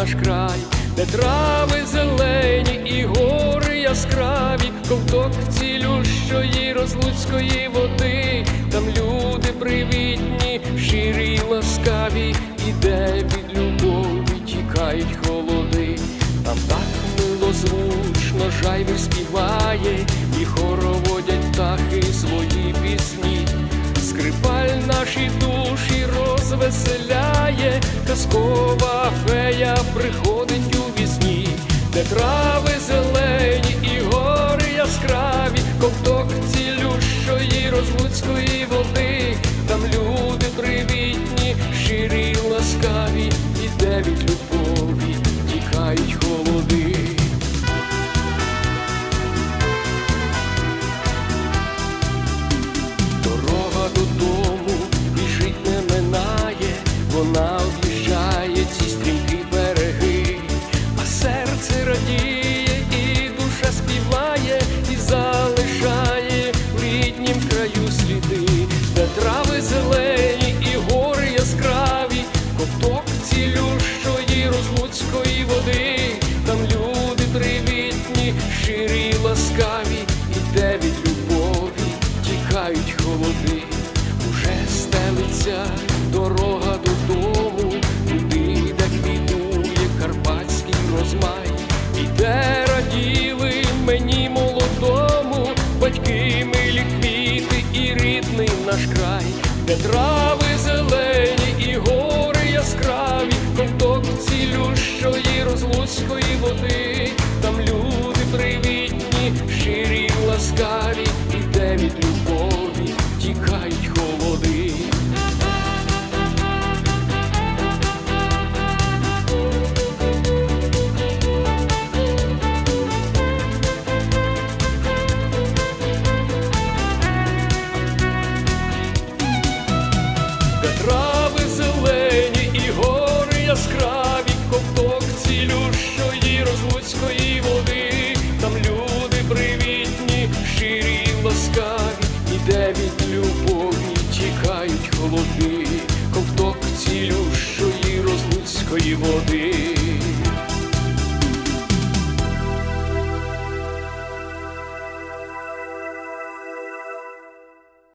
наш край, де трави зелені і гори яскраві, ковток цілющої розлуцької води, там люди привітні, щирі й ласкаві, і де від любові тікають холоди, там так милозвучно жайвір співає, і хороводять птахи свої пісні. Скрипаль наші душі розвеселяє, казкова фея приходить у вісні, де трави зелені і гори яскраві, ковток цілющої розлуцької води, там люди привітні, щирі ласкаві, і де від любові тікають холоди. Дорога додому біжить не минає, вона краю сліди, де трави зелені і гори яскраві, ковток цілющої розлуцької води, там люди привітні, щирі ласкаві, і де від любові тікають холоди, уже стелиться дорога додому, туди, де квітує карпатський розмай, наш край, де трави зелені і гори яскраві, ковток цілющої розлуцької води, там люди привітні, щирі ласкаві, Трави зелені і гори яскраві, ковток цілющої розлуцької води, там люди привітні, щирі й ласкаві, і де від любові тікають холоди, ковток цілющої розлуцької води.